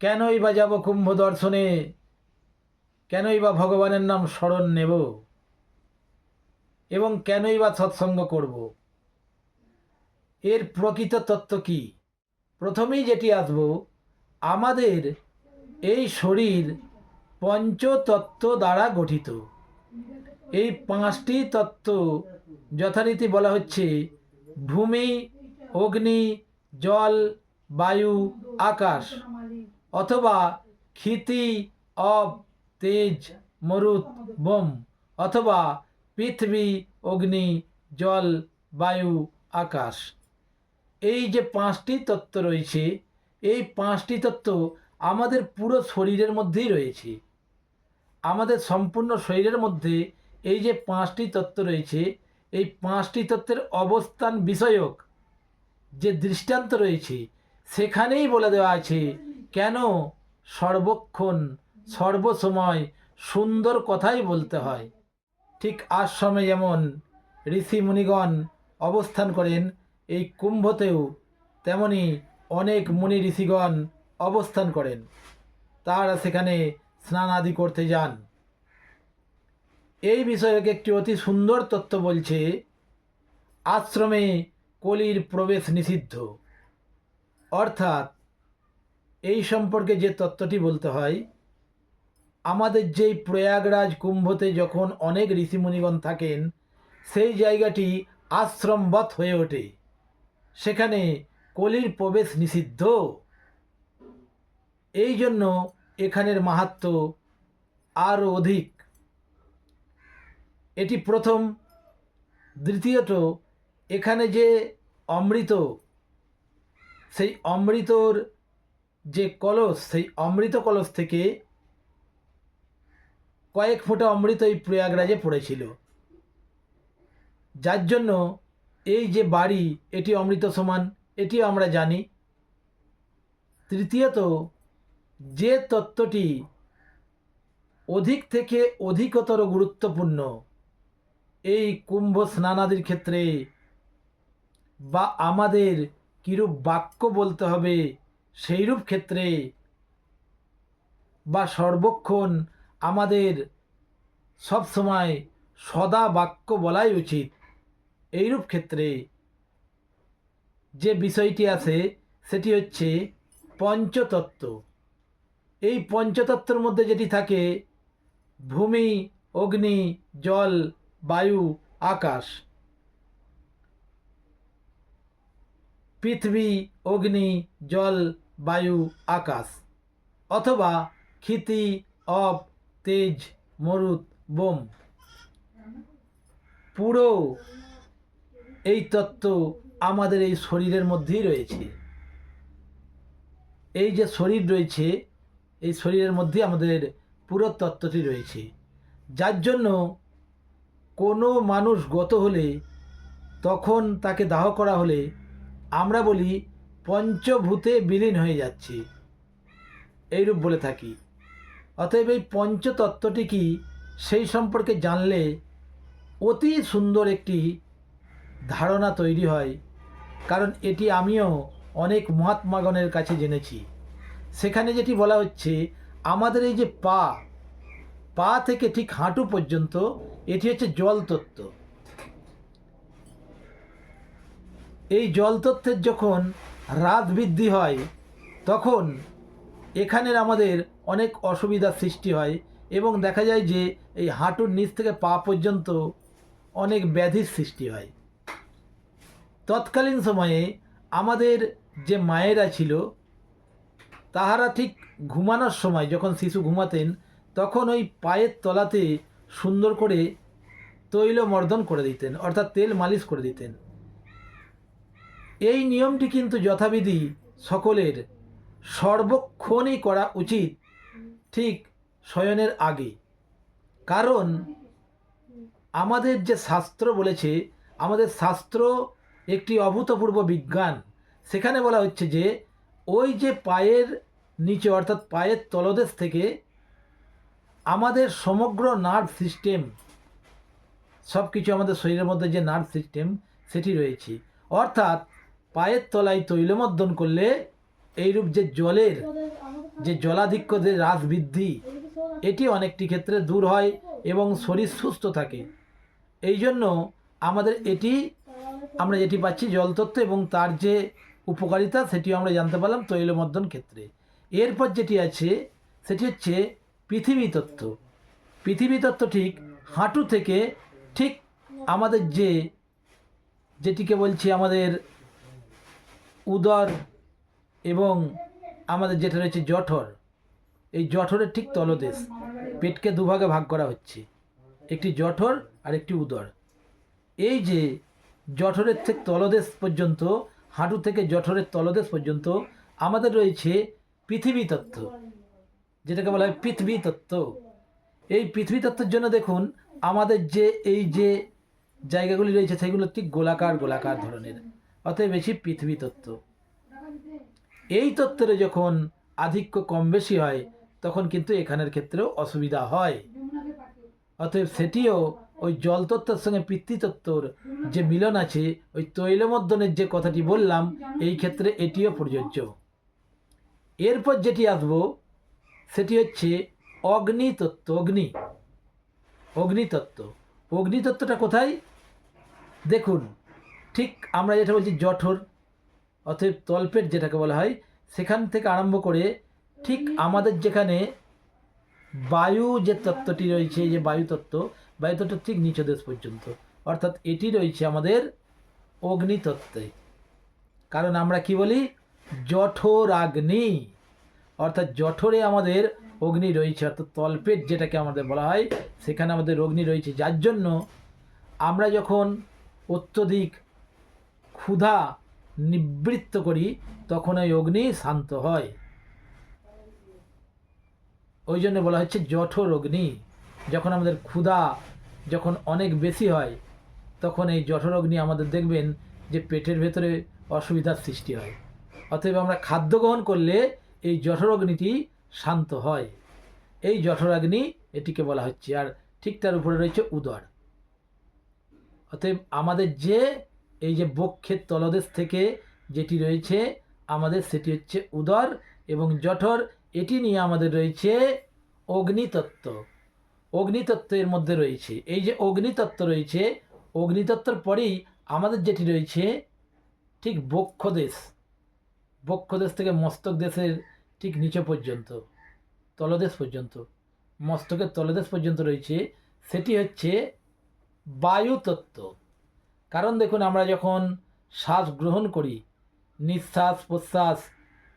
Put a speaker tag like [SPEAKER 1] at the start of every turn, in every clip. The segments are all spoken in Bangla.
[SPEAKER 1] কেনই বা যাব কুম্ভ দর্শনে? কেনই বা ভগবানের নাম স্মরণ নেব? এবং কেনই বা সৎসঙ্গ করব? এর প্রকৃত তত্ত্ব কি? প্রথমেই যেটি আসব, আমাদের এই শরীর পঞ্চতত্ত্ব দ্বারা গঠিত। এই পাঁচটি তত্ত্ব যথারীতি বলা হচ্ছে ভূমি, অগ্নি, জল, বায়ু, আকাশ। অথবা ক্ষিতি অব তেজ মরুত বোম, অথবা পৃথিবী, অগ্নি, জল, বায়ু, আকাশ। এই যে পাঁচটি তত্ত্ব রয়েছে, এই পাঁচটি তত্ত্ব আমাদের পুরো শরীরের মধ্যেই রয়েছে। আমাদের সম্পূর্ণ শরীরের মধ্যে এই যে পাঁচটি তত্ত্ব রয়েছে, এই পাঁচটি তত্ত্বের অবস্থান বিষয়ক যে দৃষ্টান্ত রয়েছে, সেখানেই বলে দেওয়া আছে কেন সর্বক্ষণ, সর্বসময় সুন্দর কথাই বলতে হয়? ঠিক আশ্রমে যেমন ঋষি মুনিগণ অবস্থান করেন এই কুম্ভতেও, তেমনি অনেক মুনি ঋষিগণ অবস্থান করেন। তারা সেখানে স্নান আদি করতে যান। এই বিষয়ক একটি অতি সুন্দর তত্ত্ব বলছে, আশ্রমে কলির প্রবেশ নিষিদ্ধ। অর্থাৎ এই সম্পর্কে যে তত্ত্বটি বলতে হয়, আমাদের যেই প্রয়াগরাজ কুম্ভতে যখন অনেক ঋষিমুনিগণ থাকেন, সেই জায়গাটি আশ্রমবৎ হয়ে ওঠে। সেখানে কলির প্রবেশ নিষিদ্ধ। এই জন্য এখানের মাহাত্ম আরও অধিক। এটি প্রথম। দ্বিতীয়ত, এখানে যে অমৃত, সেই অমৃতর যে কলস, সেই অমৃত কলস থেকে কয়েক ফোঁটা অমৃত এই প্রয়াগরাজে পড়েছিল। যার জন্য এই যে বাড়ি, এটি অমৃত সমান, এটিও আমরা জানি। তৃতীয়ত, যে তত্ত্বটি অধিক থেকে অধিকতর গুরুত্বপূর্ণ, এই কুম্ভ স্নানাদির ক্ষেত্রে বা আমাদের কিরূপ বাক্য বলতে হবে সেইরূপ ক্ষেত্রে বা সর্বক্ষণ আমাদের সব সময় সদা বাক্য বলাই উচিত। এইরূপ ক্ষেত্রে যে বিষয়টি আছে, সেটি হচ্ছে পঞ্চতত্ত্ব। এই পঞ্চতত্ত্বের মধ্যে যেটি থাকে, ভূমি, অগ্নি, জল, বায়ু, আকাশ। পৃথিবী, অগ্নি, জল বায়ু, আকাশ। অথবা ক্ষিতি অপ তেজ, মরুত, বোম। পুরো এই তত্ত্ব আমাদের এই শরীরের মধ্যেই রয়েছে। এই যে শরীর রয়েছে, এই শরীরের মধ্যে আমাদের পুরো তত্ত্বটি রয়েছে। যার জন্য কোনো মানুষ গত হলে, তখন তাকে দাহ করা হলে, আমরা বলি পঞ্চভূতে বিলীন হয়ে যাচ্ছে। এইরূপ বলে থাকি। অতএব এই পঞ্চতত্ত্বটি কি সেই সম্পর্কে জানলে অতি সুন্দর একটি ধারণা তৈরি হয়, কারণ এটি আমিও অনেক মহাত্মাগণের কাছে জেনেছি। সেখানে যেটি বলা হচ্ছে, আমাদের এই যে পা পা থেকে ঠিক হাঁটু পর্যন্ত এটি হচ্ছে জল তত্ত্ব এই জল তত্ত্বের যখন রাত বৃদ্ধি হয়, তখন এখানের আমাদের অনেক অসুবিধার সৃষ্টি হয় এবং দেখা যায় যে এই হাঁটুর নিচ থেকে পা পর্যন্ত অনেক ব্যাধির সৃষ্টি হয়। তৎকালীন সময়ে আমাদের যে মায়েরা ছিল, তাহারা ঠিক ঘুমানোর সময় যখন শিশু ঘুমাতেন, তখন ওই পায়ের তলাতে সুন্দর করে তৈল মর্দন করে দিতেন, অর্থাৎ তেল মালিশ করে দিতেন। এই নিয়মটি কিন্তু যথাবিধি সকলের সর্বক্ষণই করা উচিত, ঠিক শয়নের আগে। কারণ আমাদের যে শাস্ত্র বলেছে, আমাদের শাস্ত্র একটি অভূতপূর্ব বিজ্ঞান। সেখানে বলা হচ্ছে যে, ওই যে পায়ের নিচে, অর্থাৎ পায়ের তলদেশ থেকে আমাদের সমগ্র নার্ভ সিস্টেম সব কিছু আমাদের শরীরের মধ্যে যে নার্ভ সিস্টেম, সেটি রয়েছে। অর্থাৎ পায়ের তলায় তৈলমর্দন করলে এইরূপ যে জলের যে জলাধিক্য যে হ্রাস বৃদ্ধি এটি অনেকটি ক্ষেত্রে দূর হয় এবং শরীর সুস্থ থাকে। এই জন্য আমাদের এটি, আমরা যেটি পাচ্ছি জলতত্ত্ব এবং তার যে উপকারিতা সেটিও আমরা জানতে পারলাম তৈলমর্দন ক্ষেত্রে। এরপর যেটি আছে, সেটি হচ্ছে পৃথিবী তত্ত্ব। পৃথিবী তত্ত্ব ঠিক হাঁটু থেকে ঠিক আমাদের যে, যেটিকে বলছি আমাদের উদর এবং আমাদের যেটা রয়েছে জঠর, এই জঠরের ঠিক তলদেশ, পেটকে দুভাগে ভাগ করা হচ্ছে। একটি জঠর আর একটি উদর। এই যে জঠরের থেকে তলদেশ পর্যন্ত, হাঁটু থেকে জঠরের তলদেশ পর্যন্ত আমাদের রয়েছে পৃথিবী তত্ত্ব, যেটাকে বলা হয় পৃথিবী তত্ত্ব। এই পৃথিবী তত্ত্বের জন্য দেখুন, আমাদের যে, এই যে জায়গাগুলি রয়েছে, সেগুলো ঠিক গোলাকার গোলাকার ধরনের। অতএব বেশি পৃথিবী তত্ত্ব। এই তত্ত্বের যখন আধিক্য কম বেশি হয়, তখন কিন্তু এখানের ক্ষেত্রেও অসুবিধা হয়। অতএব সেটিও ওই জলতত্ত্বের সঙ্গে পিতৃতত্ত্বর যে মিলন আছে, ওই তৈলমর্দনের যে কথাটি বললাম, এই ক্ষেত্রে এটিও প্রযোজ্য। এরপর যেটি আসব, সেটি হচ্ছে অগ্নিতত্ত্ব। অগ্নি। অগ্নিতত্ত্ব। অগ্নিতত্ত্বটা কোথায়? দেখুন ঠিক আমরা যেটা বলছি জঠর অতএব তলপেট যেটাকে বলা হয় সেখান থেকে আরম্ভ করে ঠিক আমাদের যেখানে বায়ু যে তত্ত্বটি রয়েছে যে বায়ু তত্ত্ব বায়ু তত্ত্ব ঠিক নিচদেশ পর্যন্ত। অর্থাৎ এটি রয়েছে আমাদের অগ্নিতত্ত্বে। কারণ আমরা কি বলি? জঠরাগ্নি অর্থাৎ জঠরে আমাদের অগ্নি রয়েছে অর্থাৎ তলপেট যেটাকে আমাদের বলা হয় সেখানে আমাদের অগ্নি রয়েছে। যার জন্য আমরা যখন অত্যধিক ক্ষুধা নিবৃত্ত করি তখন ওই অগ্নি শান্ত হয়। ওই জন্য বলা হচ্ছে জঠর অগ্নি। যখন আমাদের ক্ষুধা যখন অনেক বেশি হয়, তখন এই জঠর অগ্নি আমাদের দেখবেন যে পেটের ভেতরে অসুবিধার সৃষ্টি হয়। অতএব আমরা খাদ্য গ্রহণ করলে এই জঠর অগ্নিটি শান্ত হয়। এই জঠরাগ্নি এটিকে বলা হচ্ছে। আর ঠিক তার উপরে রয়েছে উদর। অতএব আমাদের যে এই যে বক্ষের তলদেশ থেকে যেটি রয়েছে আমাদের, সেটি হচ্ছে উদর এবং জঠর। এটি নিয়ে আমাদের রয়েছে অগ্নিতত্ত্ব। অগ্নিতত্ত্বের মধ্যে রয়েছে। এই যে অগ্নিতত্ত্ব রয়েছে, অগ্নিতত্ত্বর পরেই আমাদের যেটি রয়েছে ঠিক বক্ষদেশ বক্ষদেশ থেকে মস্তক দেশের ঠিক নিচে পর্যন্ত, তলদেশ পর্যন্ত, মস্তকের তলদেশ পর্যন্ত রয়েছে। সেটি হচ্ছে বায়ুতত্ত্ব। কারণ দেখুন, আমরা যখন শ্বাস গ্রহণ করি, নিঃশ্বাস, প্রশ্বাস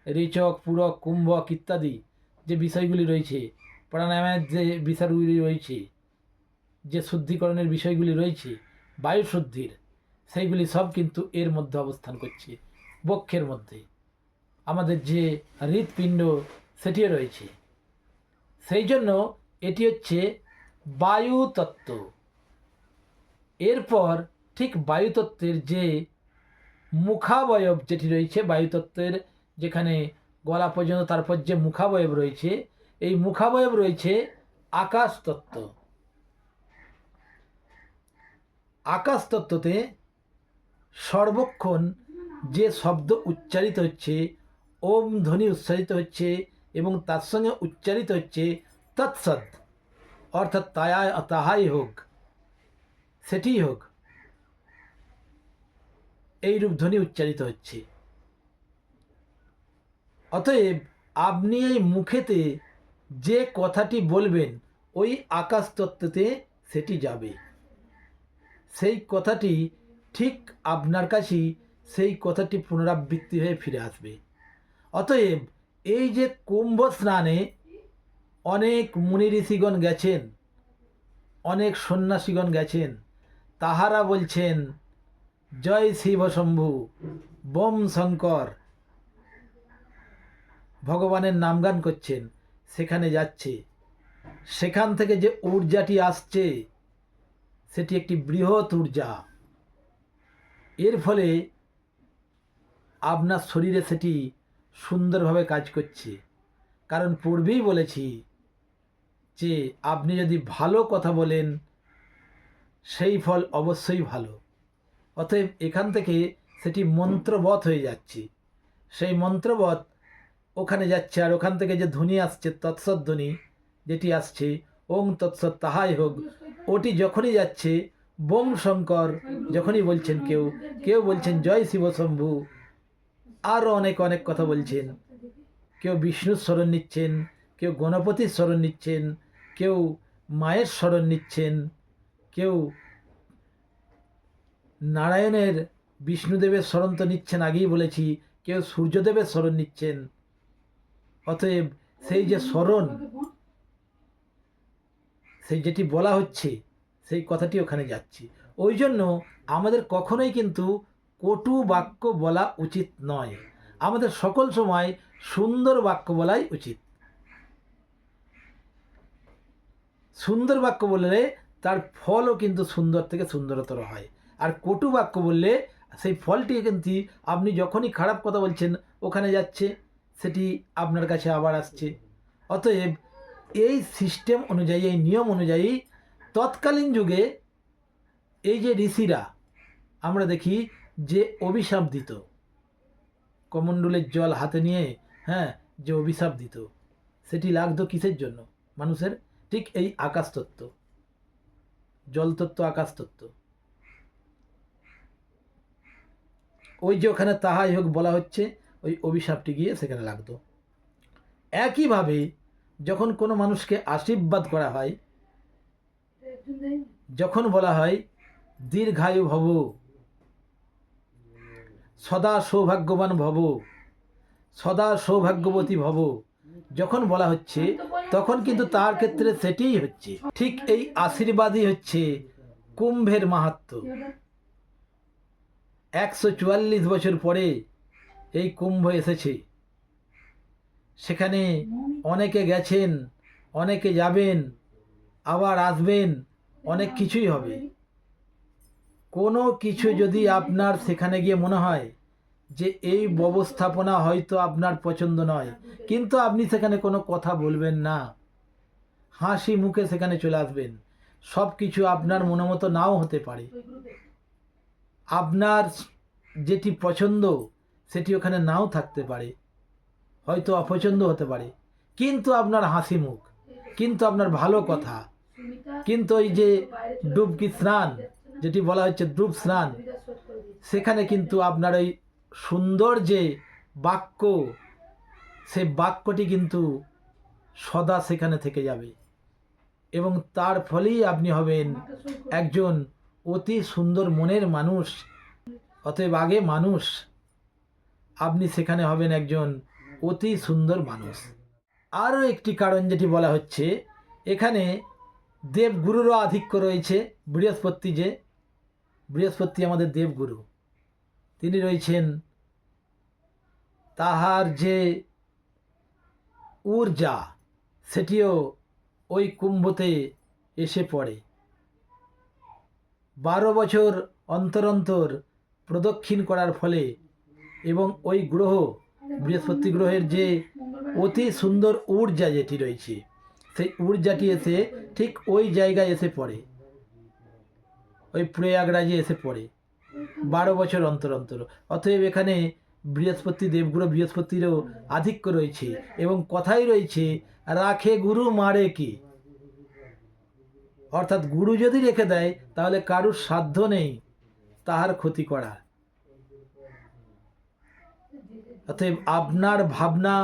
[SPEAKER 1] রেচক পূরক, কুম্ভক ইত্যাদি যে বিষয়গুলি রয়েছে, প্রাণায়ামের যে বিষয়গুলি রয়েছে, যে শুদ্ধিকরণের বিষয়গুলি রয়েছে, বায়ু শুদ্ধির, সেইগুলি সব কিন্তু এর মধ্যে অবস্থান করছে, বক্ষের মধ্যে। আমাদের যে হৃৎপিণ্ড, সেটিও রয়েছে। সেই জন্য এটি হচ্ছে বায়ুতত্ত্ব। এরপর ঠিক বায়ুতত্ত্বের যে মুখাবয়ব যেটি রয়েছে, বায়ুতত্ত্বের যেখানে গলা পর্যন্ত, তারপর যে মুখাবয়ব রয়েছে, এই মুখাবয়ব রয়েছে আকাশ তত্ত্ব আকাশ তত্ত্বতে সর্বক্ষণ যে শব্দ উচ্চারিত হচ্ছে, ওম ধ্বনি উচ্চারিত হচ্ছে এবং তার সঙ্গে উচ্চারিত হচ্ছে তৎসৎ, অর্থাৎ তায়া তাহাই হোক, সেটিই হোক। এই রূপ ধ্বনি উচ্চারিত হচ্ছে। অতএব আপনি এই মুখেতে যে কথাটি বলবেন, ওই আকাশ তত্ত্বতে সেটি যাবে। সেই কথাটি ঠিক আপনার কাছেই, সেই কথাটি পুনরাবৃত্তি হয়ে ফিরে আসবে। অতএব এই যে কুম্ভ স্নানে অনেক মুনি ঋষিগণ গেছেন, অনেক সন্ন্যাসীগণ গেছেন, তাহারা বলছেন জয় শিব শম্ভু, বোম শঙ্কর। ভগবানের নামগান করছেন, সেখানে যাচ্ছে। সেখান থেকে যে ঊর্জাটি আসছে, সেটি একটি বৃহৎ ঊর্জা। এর ফলে আপনার শরীরে সেটি সুন্দরভাবে কাজ করছে। কারণ পূর্বেই বলেছি যে, আপনি যদি ভালো কথা বলেন, সেই ফল অবশ্যই ভালো। অতএব এখান থেকে সেটি মন্ত্রবধ হয়ে যাচ্ছে। সেই মন্ত্রবধ ওখানে যাচ্ছে আর ওখান থেকে যে ধ্বনি আসছে তৎসধ্বনি যেটি আসছে, ওং তৎসৎ তাহাই হোক, ওটি যখনই যাচ্ছে, বোম শঙ্কর যখনই বলছেন কেউ কেউ বলছেন, জয় শিব শম্ভু। আরও অনেক অনেক কথা বলছেন। কেউ বিষ্ণুর স্মরণ নিচ্ছেন, কেউ গণপতির স্মরণ নিচ্ছেন, কেউ মায়ের স্মরণ নিচ্ছেন, কেউ নারায়ণের বিষ্ণুদেবের স্মরণ তো নিচ্ছেন আগেই বলেছি, কেউ সূর্যদেবের স্মরণ নিচ্ছেন। অতএব সেই যে স্মরণ সেই যেটি বলা হচ্ছে, সেই কথাটি ওখানে যাচ্ছে। ওই জন্য আমাদের কখনোই কিন্তু কটু বাক্য বলা উচিত নয়। আমাদের সকল সময় সুন্দর বাক্য বলাই উচিত। সুন্দর বাক্য বললে তার ফলও কিন্তু সুন্দর থেকে সুন্দরতর হয়। আর কটু বাক্য বললে, সেই ফলটি কিন্তু আপনি যখনই খারাপ কথা বলছেন, ওখানে যাচ্ছে, সেটি আপনার কাছে আবার আসছে। অতএব এই সিস্টেম অনুযায়ী, এই নিয়ম অনুযায়ী তৎকালীন যুগে এই যে ঋষিরা, আমরা দেখি যে অভিশাপ দিত। কমণ্ডলের জল হাতে নিয়ে হ্যাঁ যে অভিশাপ দিত। সেটি লাগতো কিসের জন্য? মানুষের ঠিক এই আকাশ আকাশতত্ত্ব। জলতত্ত্ব, আকাশতত্ত্ব। ওই যে ওখানে তাহাই হোক বলা হচ্ছে, ওই অভিশাপটি গিয়ে সেখানে লাগতো। একইভাবে যখন কোনো মানুষকে আশীর্বাদ করা হয়, যখন বলা হয়, দীর্ঘায়ু ভব, সদা সৌভাগ্যবান ভব, সদা সৌভাগ্যবতী ভব, যখন বলা হচ্ছে, তখন কিন্তু তার ক্ষেত্রে সেটিই হচ্ছে। ঠিক এই আশীর্বাদই হচ্ছে কুম্ভের মাহাত্ম্য একশো চুয়াল্লিশ বছর পরে এই কুম্ভ এসেছে। সেখানে অনেকে গেছেন, অনেকে যাবেন, আবার আসবেন, অনেক কিছুই হবে। কোনো কিছু যদি আপনার সেখানে গিয়ে মনে হয় যে এই ব্যবস্থাপনা হয়তো আপনার পছন্দ নয়, কিন্তু আপনি সেখানে কোনো কথা বলবেন না, হাসি মুখে সেখানে চলে আসবেন সব কিছু আপনার মনোমতো নাও হতে পারে। আপনার যেটি পছন্দ, সেটি ওখানে নাও থাকতে পারে। হয়তো অপছন্দ হতে পারে। কিন্তু আপনার হাসি মুখ, কিন্তু আপনার ভালো কথা, কিন্তু ওই যে ডুবকি স্নান, যেটি বলা হচ্ছে ডুব স্নান, সেখানে কিন্তু আপনার ওই সুন্দর যে বাক্য সে বাক্যটি কিন্তু সদা সেখানে থেকে যাবে। এবং তার ফলেই আপনি হবেন একজন অতি সুন্দর মনের মানুষ, অতএব আগে মানুষ। আপনি সেখানে হবেন একজন অতি সুন্দর মানুষ। আরও একটি কারণ যেটি বলা হচ্ছে, এখানে দেবগুরুরও আধিক্য রয়েছে, বৃহস্পতি যে, বৃহস্পতি আমাদের দেবগুরু। তিনি রয়েছেন তাহার যে ঊর্জা, সেটিও ওই কুম্ভতে এসে পড়ে। বারো বছর অন্তর অন্তর প্রদক্ষিণ করার ফলে এবং ওই গ্রহ, বৃহস্পতি গ্রহের যে অতি সুন্দর ঊর্জা যেটি রয়েছে, সেই ঊর্জাটি এসে ঠিক ওই জায়গায় এসে পড়ে। ওই প্রয়াগরাজে এসে পড়ে। বারো বছর অন্তর অন্তর। অতএব এখানে বৃহস্পতি দেবগুরু বৃহস্পতিরও আধিক্য রয়েছে এবং কথাই রয়েছে, রাখে গুরু, মারে কি? অর্থাৎ গুরু যদি রেখে দেয়, তাহলে কারুর সাধ্য নেই তাহার ক্ষতি করা। অতএব আপনার ভাবনা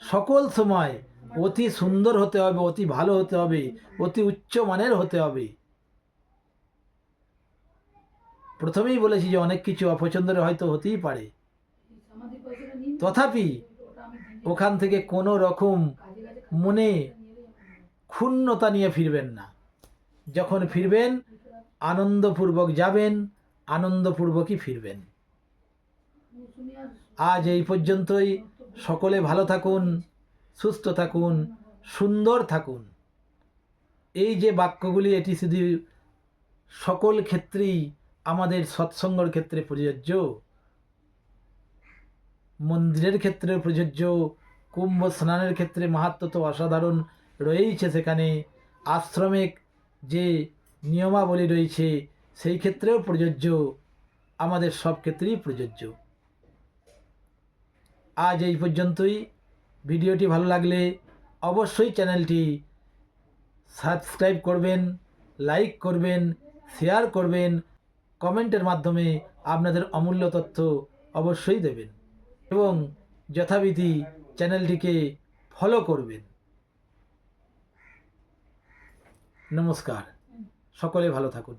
[SPEAKER 1] সকল সময় অতি সুন্দর হতে হবে, অতি ভালো হতে হবে, অতি উচ্চ মানের হতে হবে। প্রথমেই বলেছি যে অনেক কিছু অপছন্দের হয়তো হতেই পারে। তথাপি ওখান থেকে কোনো রকম মনে ক্ষুণ্ণতা নিয়ে ফিরবেন না। যখন ফিরবেন, আনন্দপূর্বক যাবেন, আনন্দপূর্বকই ফিরবেন। আজ এই পর্যন্তই। সকলে ভালো থাকুন, সুস্থ থাকুন, সুন্দর থাকুন। এই যে বাক্যগুলি, এটি শুধু সকল ক্ষেত্রেই আমাদের সৎসঙ্গর ক্ষেত্রে প্রযোজ্য। মন্দিরের ক্ষেত্রে প্রযোজ্য। কুম্ভ স্নানের ক্ষেত্রে মাহাত্ম তো অসাধারণ রয়েইছে সেখানে। আশ্রমিক যে নিয়মাবলী রয়েছে, সেই ক্ষেত্রেও প্রযোজ্য। আমাদের সব ক্ষেত্রেই প্রযোজ্য। আজ এই পর্যন্তই। ভিডিওটি ভালো লাগলে অবশ্যই চ্যানেলটি সাবস্ক্রাইব করবেন, লাইক করবেন, শেয়ার করবেন, কমেন্টের মাধ্যমে আপনাদের অমূল্য তথ্য অবশ্যই দেবেন এবং যথাবিধি চ্যানেলটিকে ফলো করবেন। নমস্কার। সকলে ভালো থাকুন।